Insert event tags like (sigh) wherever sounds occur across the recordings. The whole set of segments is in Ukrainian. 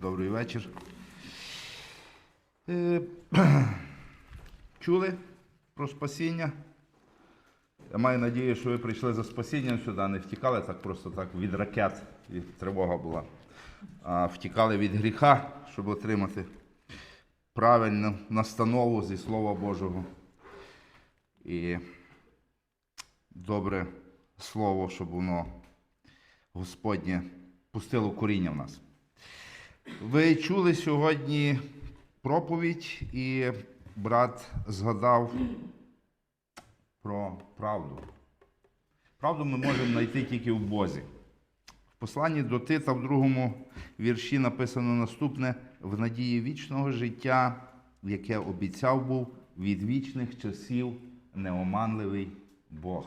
Добрий вечір. Е, (clears throat) Чули про спасіння? Я маю надію, що ви прийшли за спасінням сюди, не втікали так просто так від ракет, і тривога була, а втікали від гріха, щоб отримати правильну настанову зі Слова Божого. І добре слово, щоб воно Господнє пустило коріння в нас. Ви чули сьогодні проповідь, і брат згадав про правду. Правду ми можемо знайти тільки в Бозі. В посланні до Тита в другому вірші написано наступне: в надії вічного життя, яке обіцяв був від вічних часів неоманливий Бог.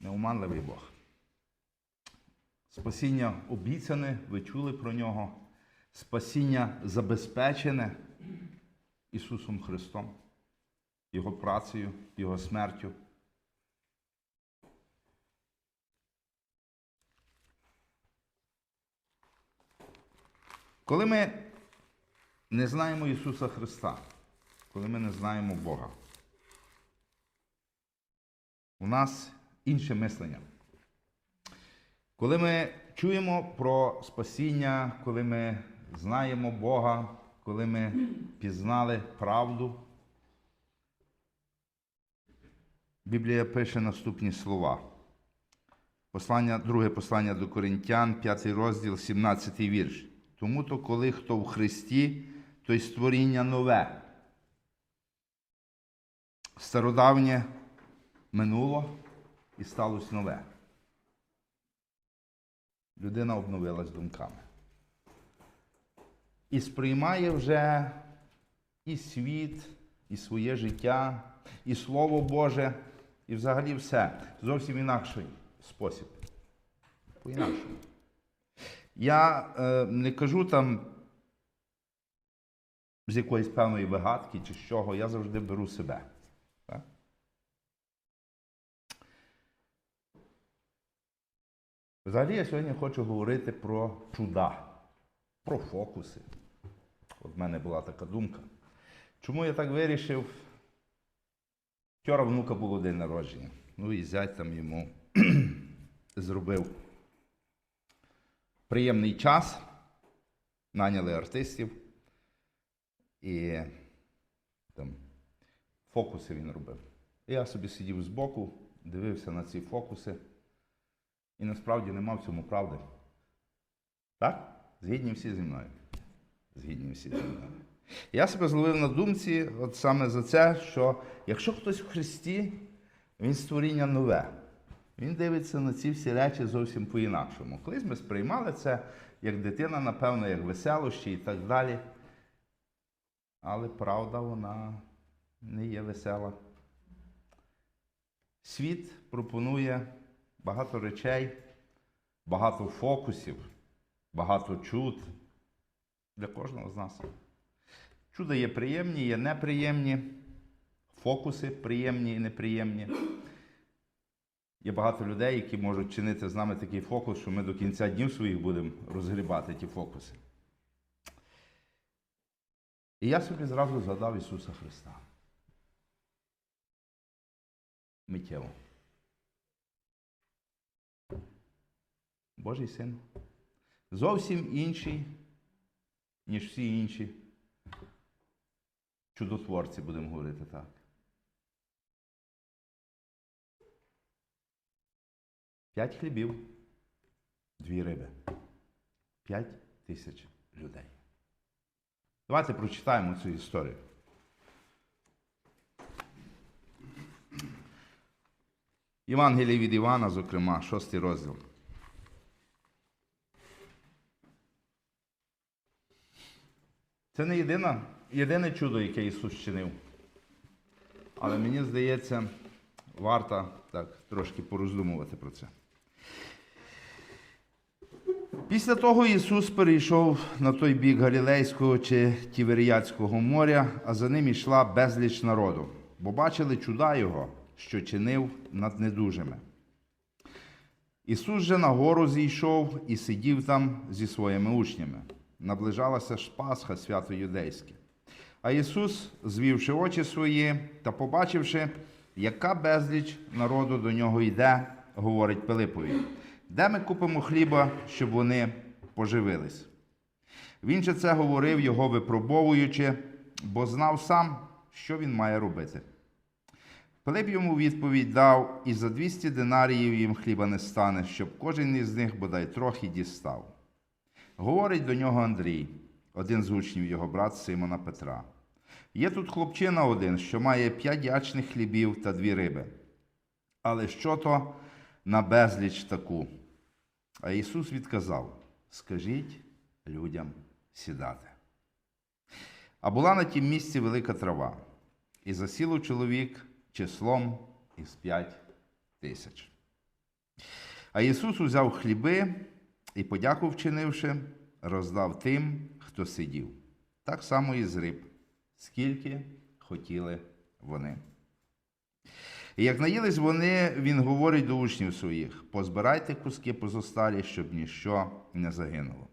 Неоманливий Бог. Спасіння обіцяне, ви чули про нього. Спасіння забезпечене Ісусом Христом, Його працею, Його смертю. Коли ми не знаємо Ісуса Христа, коли ми не знаємо Бога, у нас інше мислення. Коли ми чуємо про спасіння, коли ми знаємо Бога, коли ми пізнали правду, Біблія пише наступні слова. Послання, друге послання до Коринтян, 5 розділ, 17 вірш. Тому то, коли хто в Христі, то й створіння нове. Стародавнє минуло і сталося нове. Людина обновилась думками. І сприймає вже і світ, і своє життя, і Слово Боже, і взагалі все. Зовсім інакший спосіб. По-інакшому. Я е, не кажу там з якоїсь певної вигадки чи з чого, я завжди беру себе. Так? Взагалі я сьогодні хочу говорити про чуда, про фокуси. От в мене була така думка. Чому я так вирішив? Вчора внука було день народження. Ну і зять там йому (clears throat) зробив приємний час. Наняли артистів. І там фокуси він робив. Я собі сидів збоку, дивився на ці фокуси. І насправді нема в цьому правди. Так? Згідні всі зі мною. Згідні всі зі мною. Я себе зловив на думці, от саме за це, що якщо хтось в Христі, він створіння нове. Він дивиться на ці всі речі зовсім по-інакшому. Колись ми сприймали це як дитина, напевно, як веселощі і так далі. Але правда, вона не є весела. Світ пропонує багато речей, багато фокусів, багато чуд для кожного з нас. Чуда є приємні, є неприємні, фокуси приємні і неприємні. Є багато людей, які можуть чинити з нами такий фокус, що ми до кінця днів своїх будемо розгрібати ті фокуси. І я собі зразу згадав Ісуса Христа. Миттєво. Божий син. Зовсім інший, ніж всі інші чудотворці, будемо говорити так. П'ять хлібів, дві риби. П'ять тисяч людей. Давайте прочитаємо цю історію. Євангеліє від Івана, зокрема, шостий розділ. Це не єдина, єдине чудо, яке Ісус чинив. Але мені здається, варто так трошки пороздумувати про це. Після того Ісус перейшов на той бік Галілейського чи Тіверіяцького моря, а за ним йшла безліч народу, бо бачили чуда Його, що чинив над недужими. Ісус же на гору зійшов і сидів там зі своїми учнями. Наближалася ж Пасха, свято юдейське. А Ісус, звівши очі свої та побачивши, яка безліч народу до нього йде, говорить Пилипові, де ми купимо хліба, щоб вони поживились? Він же це говорив, його випробовуючи, бо знав сам, що він має робити. Пилип йому відповідь дав, і за 200 динаріїв їм хліба не стане, щоб кожен із них бодай трохи дістав. Говорить до нього Андрій, один з учнів його брат Симона Петра. Є тут хлопчина один, що має п'ять ячних хлібів та дві риби. Але що то на безліч таку? А Ісус відказав: Скажіть людям сідати. А була на тім місці велика трава, і засіло чоловік числом із п'ять тисяч. А Ісус узяв хліби і, подяку вчинивши, роздав тим, хто сидів. Так само і з риб, скільки хотіли вони. І як наїлись вони, він говорить до учнів своїх: позбирайте куски позосталі, щоб ніщо не загинуло.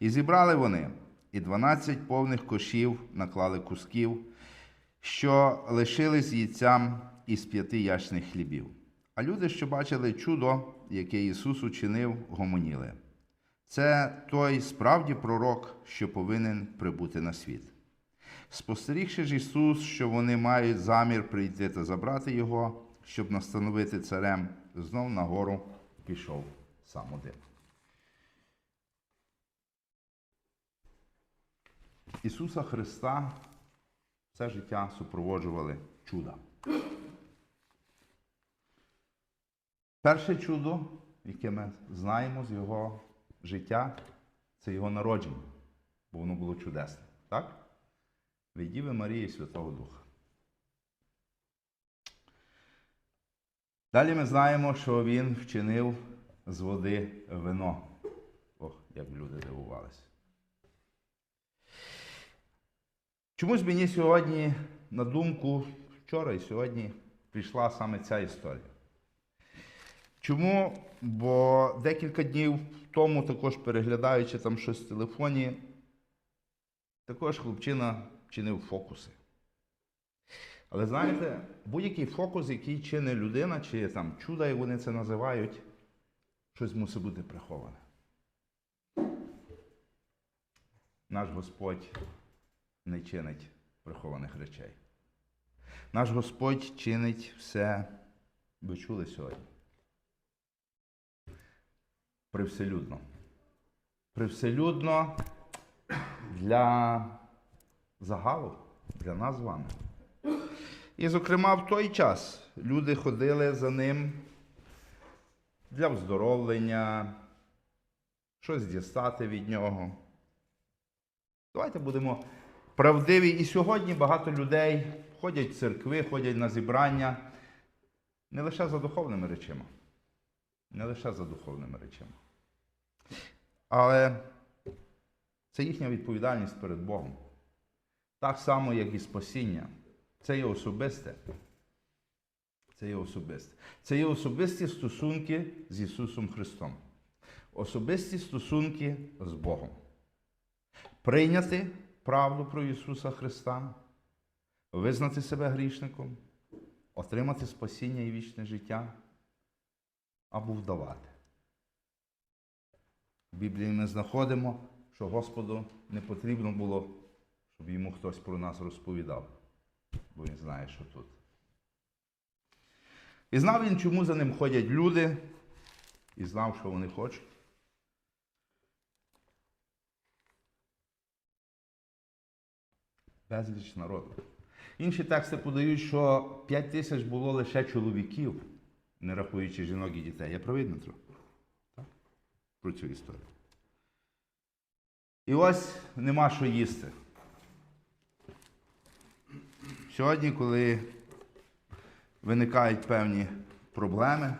І зібрали вони, і дванадцять повних кошів наклали кусків, що лишились їдцям із п'яти ячних хлібів. А люди, що бачили чудо, яке Ісус учинив, гомоніли. Це той справді пророк, що повинен прибути на світ. Спостерігши ж Ісус, що вони мають замір прийти та забрати його, щоб настановити царем, знов на гору пішов сам один. Ісуса Христа все життя супроводжували чуда. Перше чудо, яке ми знаємо з Його життя, це Його народження, бо воно було чудесне. Так? Від Діви Марії Святого Духа. Далі ми знаємо, що він вчинив з води вино. Ох, як люди дивувалися. Чомусь мені сьогодні на думку, вчора і сьогодні прийшла саме ця історія. Чому? Бо декілька днів тому, також переглядаючи там щось в телефоні, також хлопчина чинив фокуси. Але знаєте, будь-який фокус, який чинить людина, чи там чудо, як вони це називають, щось мусить бути приховане. Наш Господь не чинить прихованих речей. Наш Господь чинить все, ви чули сьогодні. Привселюдно. Привселюдно для загалу, для нас з вами. І, зокрема, в той час люди ходили за ним для вздоровлення, щось дістати від нього. Давайте будемо правдиві. І сьогодні багато людей ходять в церкви, ходять на зібрання не лише за духовними речами. Не лише за духовними речами. Але це їхня відповідальність перед Богом. Так само, як і спасіння. Це є особисте. Це є особисте. Це є особисті стосунки з Ісусом Христом. Особисті стосунки з Богом. Прийняти правду про Ісуса Христа, визнати себе грішником, отримати спасіння і вічне життя або вдавати. В Біблії ми знаходимо, що Господу не потрібно було, щоб йому хтось про нас розповідав, бо він знає, що тут. І знав він, чому за ним ходять люди, і знав, що вони хочуть. Безліч народу. Інші тексти подають, що 5 тисяч було лише чоловіків, не рахуючи жінок і дітей. Я правий, Дмитро? Про цю історію. І ось нема що їсти. Сьогодні, коли виникають певні проблеми,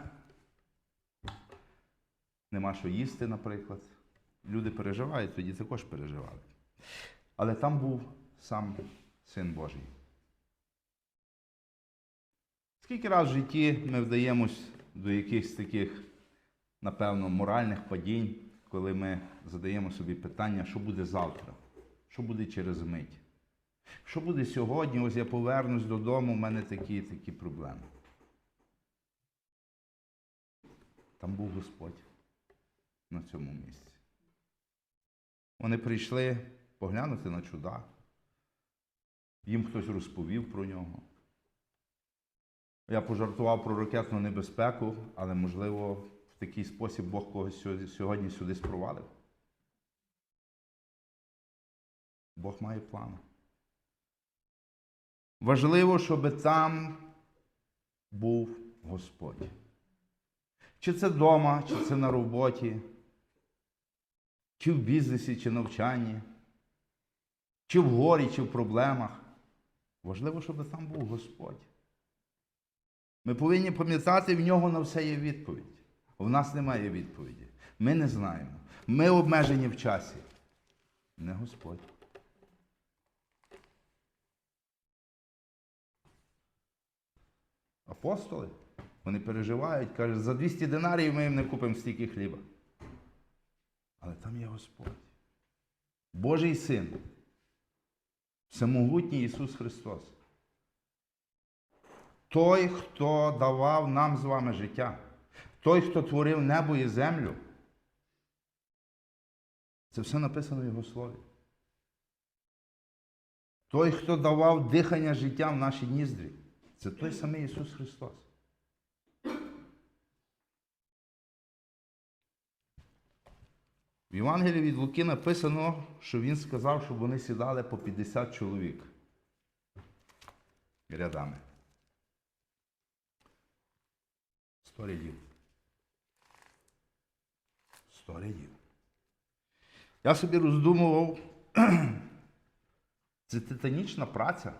нема що їсти, наприклад. Люди переживають, тоді також переживали. Але там був сам Син Божий. Скільки раз в житті ми вдаємось до якихось таких напевно, моральних падінь, коли ми задаємо собі питання, що буде завтра, що буде через мить. Що буде сьогодні? Ось я повернусь додому, у мене такі такі проблеми. Там був Господь на цьому місці. Вони прийшли поглянути на чуда. Їм хтось розповів про нього. Я пожартував про ракетну небезпеку, але, можливо, такий спосіб Бог когось сьогодні- сюди спровадив. Бог має плани. Важливо, щоб там був Господь. Чи це вдома, чи це на роботі, чи в бізнесі, чи навчанні, чи в горі, чи в проблемах. Важливо, щоб там був Господь. Ми повинні пам'ятати, в нього на все є відповідь. У нас немає відповіді. Ми не знаємо. Ми обмежені в часі. Не Господь. Апостоли, вони переживають, кажуть, за 200 динарів ми їм не купимо стільки хліба. Але там є Господь. Божий син. Всемогутній Ісус Христос. Той, хто давав нам з вами життя, той, хто творив небо і землю. Це все написано в Його слові. Той, хто давав дихання життя в наші ніздрі, це той самий Ісус Христос. В Євангелії від Луки написано, що Він сказав, щоб вони сідали по 50 чоловік рядами. Сто рядів. Сто рядів. Я собі роздумував, (clears throat) це титанічна праця.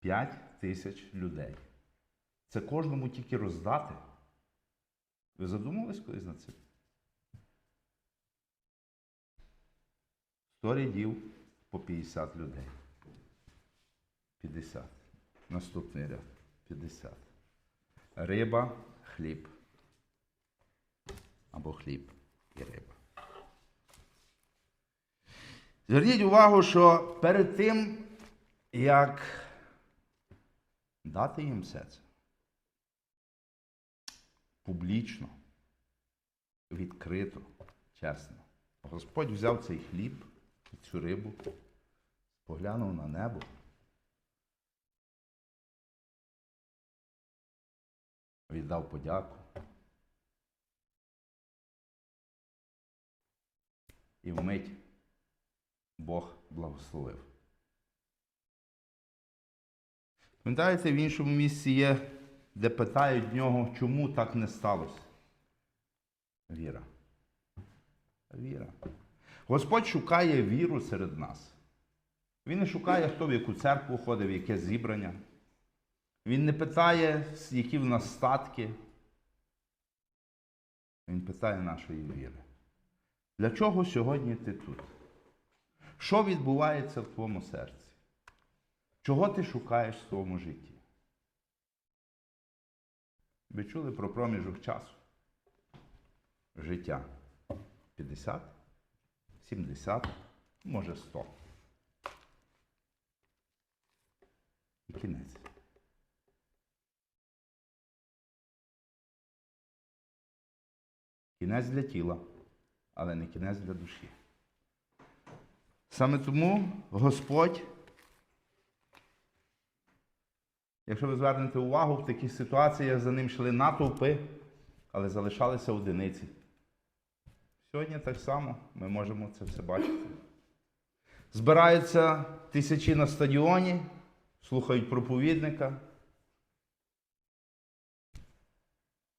П'ять тисяч людей. Це кожному тільки роздати. Ви задумувались колись над цим? Сто рядів по 50 людей. 50. Наступний ряд. 50. Риба, хліб. Або хліб і риба. Зверніть увагу, що перед тим, як дати їм все це, публічно, відкрито, чесно, Господь взяв цей хліб і цю рибу, поглянув на небо. Віддав подяку. І вмить Бог благословив. Пам'ятаєте, в іншому місці є, де питають нього, чому так не сталося? Віра. Віра. Господь шукає віру серед нас. Він не шукає, хто в яку церкву ходить, в яке зібрання. Він не питає, які в нас статки. Він питає нашої віри. Для чого сьогодні ти тут? Що відбувається в твоєму серці? Чого ти шукаєш в своєму житті? Ви чули про проміжок часу? Життя 50, 70, може 100. І кінець. Кінець для тіла, але не кінець для душі. Саме тому Господь, якщо ви звернете увагу, в таких ситуаціях за ним йшли натовпи, але залишалися одиниці. Сьогодні так само ми можемо це все бачити. Збираються тисячі на стадіоні, слухають проповідника.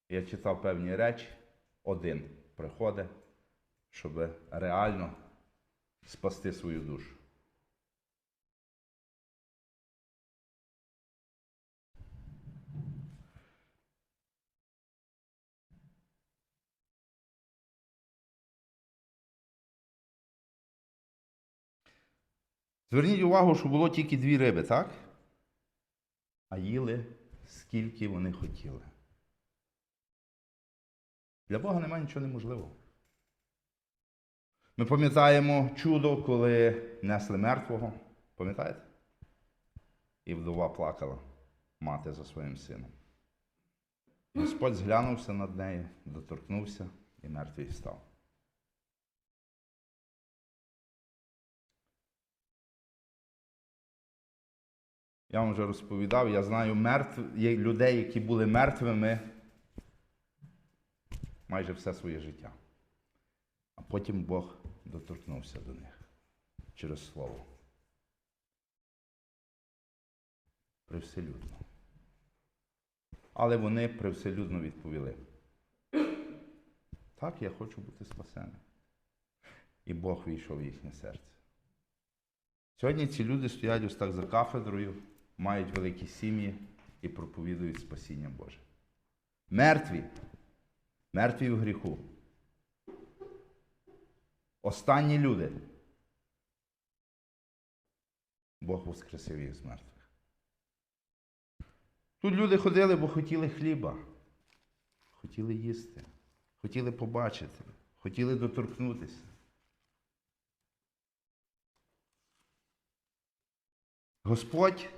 Я читав певні речі, один приходить, щоб реально спасти свою душу. Зверніть увагу, що було тільки дві риби, так? А їли скільки вони хотіли. Для Бога немає нічого неможливого. Ми пам'ятаємо чудо, коли несли мертвого. Пам'ятаєте? І вдова плакала мати за своїм сином. Господь зглянувся над нею, доторкнувся і мертвий став. Я вам вже розповідав, я знаю мертв... є людей, які були мертвими майже все своє життя. А потім Бог доторкнувся до них через слово. Привселюдно. Але вони привселюдно відповіли. Так, я хочу бути спасеним. І Бог війшов в їхнє серце. Сьогодні ці люди стоять ось так за кафедрою, мають великі сім'ї і проповідують спасіння Боже. Мертві, мертві в гріху. Останні люди. Бог воскресив їх з мертвих. Тут люди ходили, бо хотіли хліба, хотіли їсти, хотіли побачити, хотіли доторкнутися. Господь,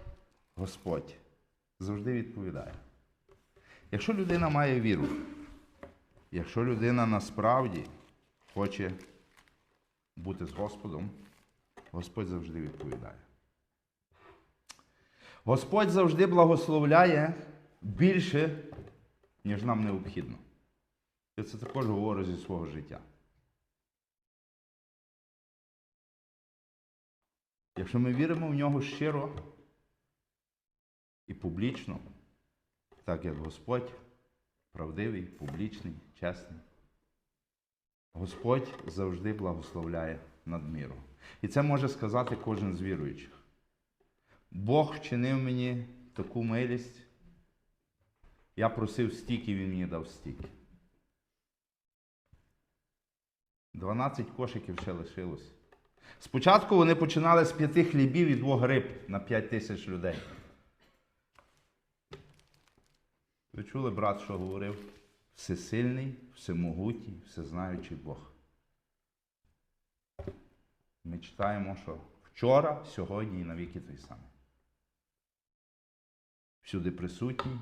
Господь завжди відповідає. Якщо людина має віру, якщо людина насправді хоче бути з Господом, Господь завжди відповідає. Господь завжди благословляє більше, ніж нам необхідно. Я це також говорю зі свого життя. Якщо ми віримо в нього щиро і публічно, так як Господь правдивий, публічний, чесний, Господь завжди благословляє надміру. І це може сказати кожен з віруючих. Бог вчинив мені таку милість. Я просив стільки, він мені дав стільки. 12 кошиків ще лишилось. Спочатку вони починали з п'яти хлібів і двох риб на 5 тисяч людей. Ви чули, брат, що говорив? Всесильний, всемогутній, всезнаючий Бог. Ми читаємо, що вчора, сьогодні і навіки той самий. Всюди присутній,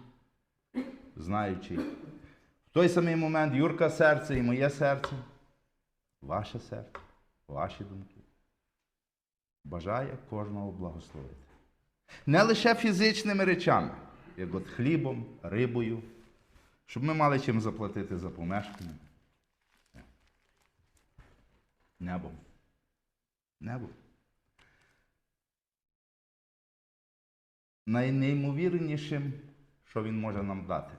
знаючий. В той самий момент Юрка серце і моє серце, ваше серце, ваші думки. Бажає кожного благословити. Не лише фізичними речами, як от хлібом, рибою, щоб ми мали чим заплатити за помешкання. Небом. Небом. Найнеймовірнішим, що він може нам дати.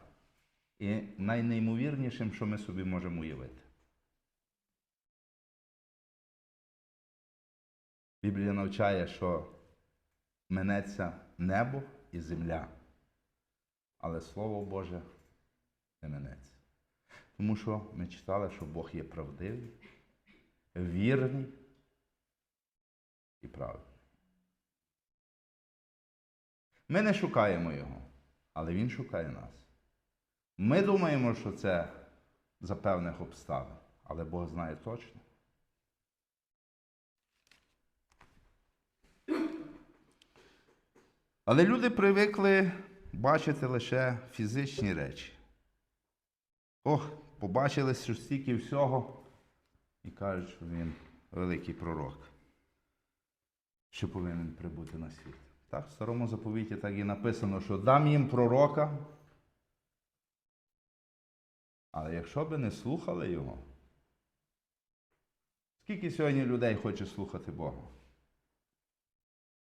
І найнеймовірнішим, що ми собі можемо уявити. Біблія навчає, що минеться небо і земля, але Слово Боже не. Тому що ми читали, що Бог є правдивий, вірний і правильний. Ми не шукаємо Його, але Він шукає нас. Ми думаємо, що це за певних обставин, але Бог знає точно. Але люди привикли бачити лише фізичні речі. Ох, побачили, що стільки всього, і кажуть, що він великий пророк, що повинен прибути на світ. Так, в старому заповіті так і написано, що дам їм пророка. Але якщо би не слухали його, скільки сьогодні людей хоче слухати Бога?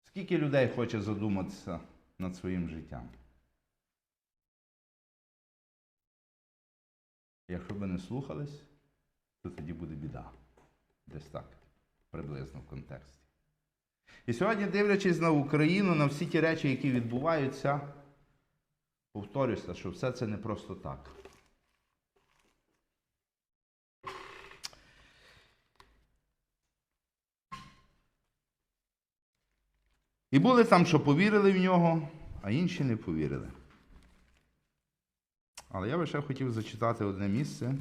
Скільки людей хоче задуматися над своїм життям? Якщо б не слухались, то тоді буде біда. Десь так, приблизно в контексті. І сьогодні, дивлячись на Україну, на всі ті речі, які відбуваються, повторюся, що все це не просто так. І були там, що повірили в нього, а інші не повірили. Але я би ще хотів зачитати одне місце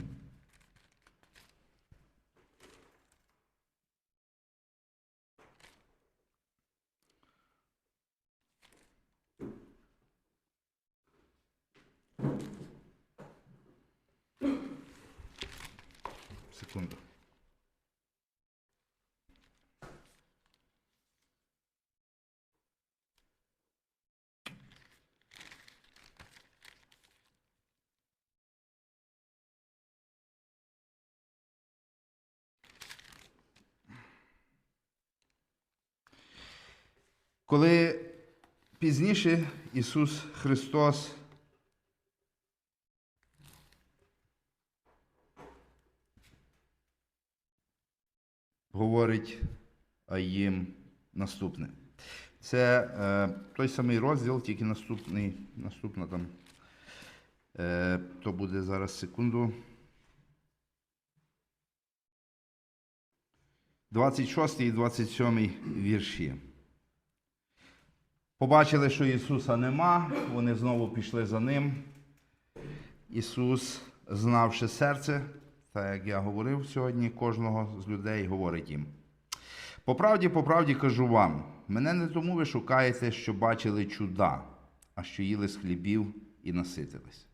Секунду. Коли пізніше Ісус Христос говорить їм наступне. Це е, той самий розділ, тільки наступний, наступна там. Е, то буде зараз секунду. 26 і 27 вірші. Побачили, що Ісуса нема, вони знову пішли за ним. Ісус, знавши серце, так як я говорив сьогодні, кожного з людей говорить їм. По правді, по правді кажу вам, мене не тому ви шукаєте, що бачили чуда, а що їли з хлібів і наситились.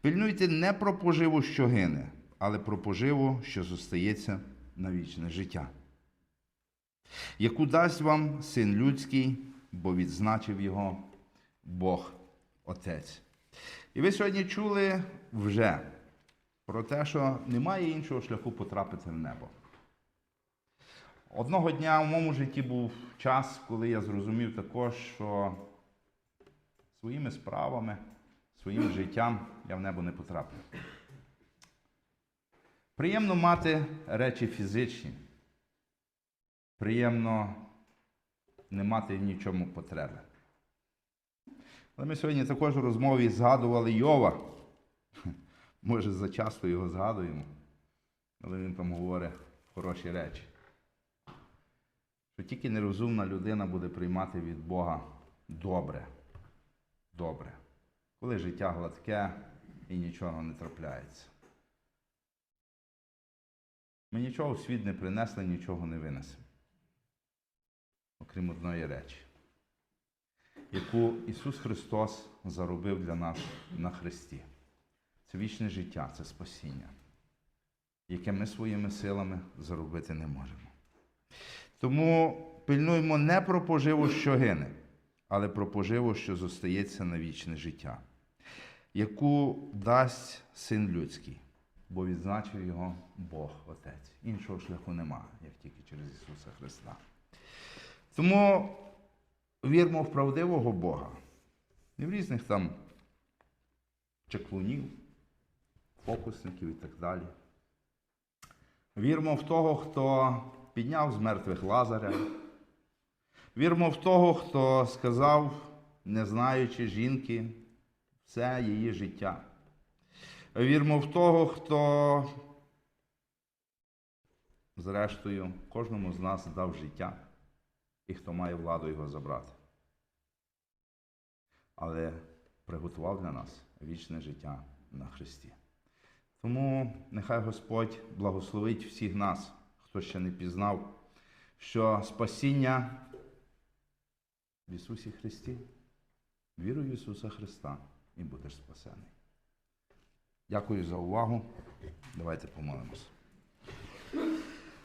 Пильнуйте не про поживу, що гине, але про поживу, що зостається на вічне життя, яку дасть вам син людський, бо відзначив його Бог Отець. І ви сьогодні чули вже про те, що немає іншого шляху потрапити в небо. Одного дня в моєму житті був час, коли я зрозумів також, що своїми справами, своїм життям я в небо не потраплю. Приємно мати речі фізичні. Приємно не мати в нічому потреби. Але ми сьогодні також у розмові згадували Йова. (laughs) Може, зачасто його згадуємо, але він там говорить хороші речі. Що тільки нерозумна людина буде приймати від Бога добре. Добре. Коли життя гладке і нічого не трапляється. Ми нічого в світ не принесли, нічого не винесемо. Окрім одної речі, яку Ісус Христос заробив для нас на Христі. Це вічне життя, це спасіння, яке ми своїми силами заробити не можемо. Тому пильнуємо не про поживу, що гине, але про поживу, що зостається на вічне життя, яку дасть син людський, бо відзначив його Бог Отець. Іншого шляху нема, як тільки через Ісуса Христа. Тому вірмо в правдивого Бога, не в різних там чеклунів, фокусників і так далі. Вірмо в того, хто підняв з мертвих Лазаря. Вірмо в того, хто сказав, не знаючи жінки, все її життя. Вірмо в того, хто, зрештою, кожному з нас дав життя і хто має владу його забрати. Але приготував для нас вічне життя на Христі. Тому нехай Господь благословить всіх нас, хто ще не пізнав, що спасіння в Ісусі Христі, віруй в Ісуса Христа і будеш спасений. Дякую за увагу. Давайте помолимося.